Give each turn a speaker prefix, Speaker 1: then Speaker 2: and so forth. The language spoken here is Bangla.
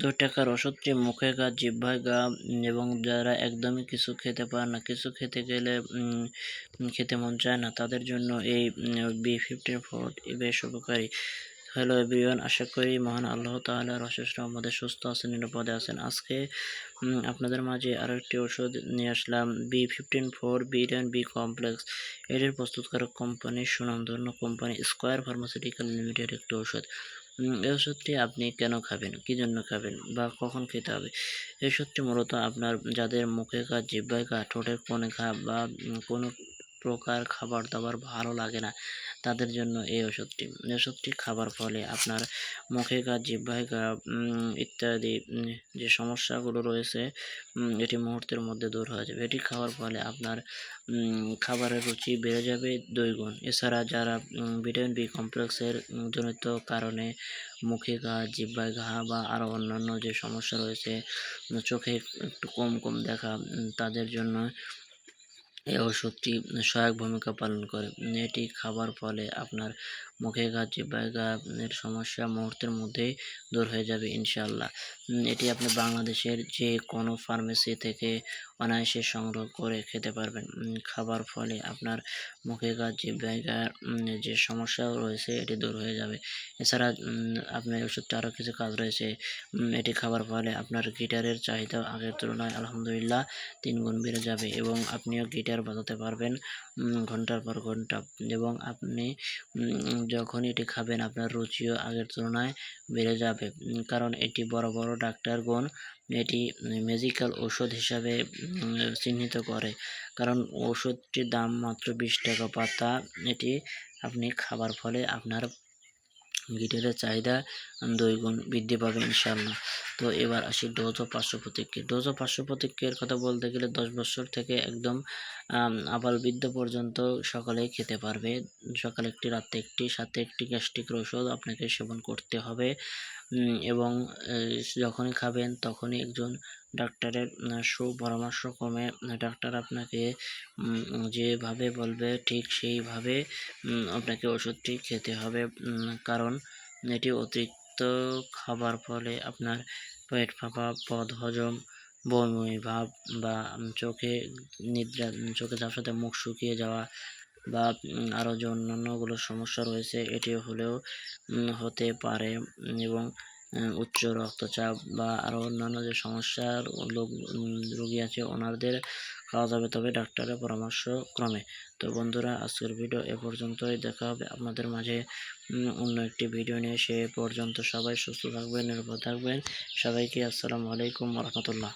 Speaker 1: দুই টাকার ওষুধটি মুখে ঘা জিহ্বায় গা এবং যারা একদমই কিছু খেতে পারে না, কিছু খেতে গেলে খেতে মন চায় না, তাদের জন্য এই বি ফিফটিন ফোর বেশ উপকারী। হ্যালো এভরিওয়ান আশা করি মহান আল্লাহ তাআলার অশেষ রহমতে সুস্থ আছেন, নিরাপদে আছেন। আজকে আপনাদের মাঝে আরও একটি ওষুধ নিয়ে আসলাম B fifteen four B B complex এটির প্রস্তুতকারক কোম্পানি সুনামধন্য কোম্পানি স্কোয়ার ফার্মাসিউটিক্যাল লিমিটেড একটি ওষুধ। এই ওষুধটি আপনি কেন খাবেন? কি জন্য খাবেন? বা কখন খেতে হবে? এই ওষুধটি মূলত আপনার যাদের মুখে কাজ জিব্বায় কাজ ঠোঁটের কোণে ঘা বা কোনো প্রকার খাবার দাবার ভালো লাগে না। তাদের জন্য এই ওষুধটি ওষুধটি খাবার ফলে আপনার মুখে ঘা জিহ্বায় গা ইত্যাদি যে সমস্যাগুলো রয়েছে এটি মুহূর্তের মধ্যে দূর হয়ে যাবে। এটি খাওয়ার ফলে আপনার খাবারের রুচি বেড়ে যাবে দুই গুণ এছাড়া যারা ভিটামিন বি কমপ্লেক্সের জনিত কারণে মুখে ঘা জিহ্বায় ঘা বা আরও অন্যান্য যে সমস্যা রয়েছে, চোখে একটু কম কম দেখা তাদের জন্য এই ওষুধটি সহায়ক ভূমিকা পালন করে। এটি খাবার ফলে আপনার মুখে ঘা এর সমস্যা মুহূর্তের মধ্যেই দূর হয়ে যাবে, ইনশাআল্লাহ। এটি আপনি বাংলাদেশের যে কোনো ফার্মেসি থেকে অনায়াসে সংগ্রহ করে খেতে পারবেন। খাবার ফলে আপনার মুখে গাছ ঘা যে সমস্যা রয়েছে এটি দূর হয়ে যাবে। এছাড়া আপনার ওষুধটা আরও কিছু কাজ রয়েছে। এটি খাবার ফলে আপনার গিটারের চাহিদা আগের তুলনায় আলহামদুলিল্লাহ তিন গুণ বেড়ে যাবে এবং আপনিও গিটার বাজাতে পারবেন। ঘণ্টার পর ঘণ্টা। এবং আপনি যখন এটি খাবেন, আপনার রুচিও আগের তুলনায় বেড়ে যাবে। কারণ এটি বড় বড় ডাক্তারগণ এটি মেজিক্যাল ওষুধ হিসাবে চিহ্নিত করে। কারণ ওষুধটির দাম মাত্র বিশ টাকা পাতা। এটি আপনি খাবার ফলে আপনার গিটারের চাহিদা দুই গুণ বৃদ্ধি পাবে ইনশাআল্লাহ। তো এবার আসি ডোজ ও পার্শ্ব প্রতিক্রিয়া ডোজ ও পার্শ্ব প্রতিক্রিয়ার কথা বলতে গেলে দশ বছর থেকে একদম আবাল বৃদ্ধ পর্যন্ত সকালেই খেতে পারবে। সকালে একটি রাতে একটি, সাথে একটি গ্যাস্ট্রিকের ওষুধ আপনাকে সেবন করতে হবে। এবং যখনই খাবেন তখনই একজন ডাক্তারের সুপরামর্শক্রমে ডাক্তার আপনাকে যেভাবে বলবে ঠিক সেইভাবে আপনাকে ওষুধটি খেতে হবে। কারণ এটি অতিরিক্ত খাবার ফলে আপনার পেট ফাঁপা পদ হজম, বমি ভাব বা চোখে নিদ্রা, চোখে ঝাপসাতে মুখ শুকিয়ে যাওয়া বা আরও যে অন্যান্যগুলো সমস্যা রয়েছে এটি হলেও হতে পারে এবং উচ্চ রক্তচাপ বা আরও অন্যান্য যে সমস্যার লোক রোগী আছে, ওনাদের খাওয়া যাবে। তবে ডাক্তারের পরামর্শ ক্রমে তো বন্ধুরা, আজকের ভিডিও এ পর্যন্তই। দেখা হবে আপনাদের মাঝে অন্য একটি ভিডিও নিয়ে। সে পর্যন্ত সবাই সুস্থ থাকবেন, নিরাপদ থাকবেন। সবাইকে আসসালামু আলাইকুম রহমতুল্লাহ।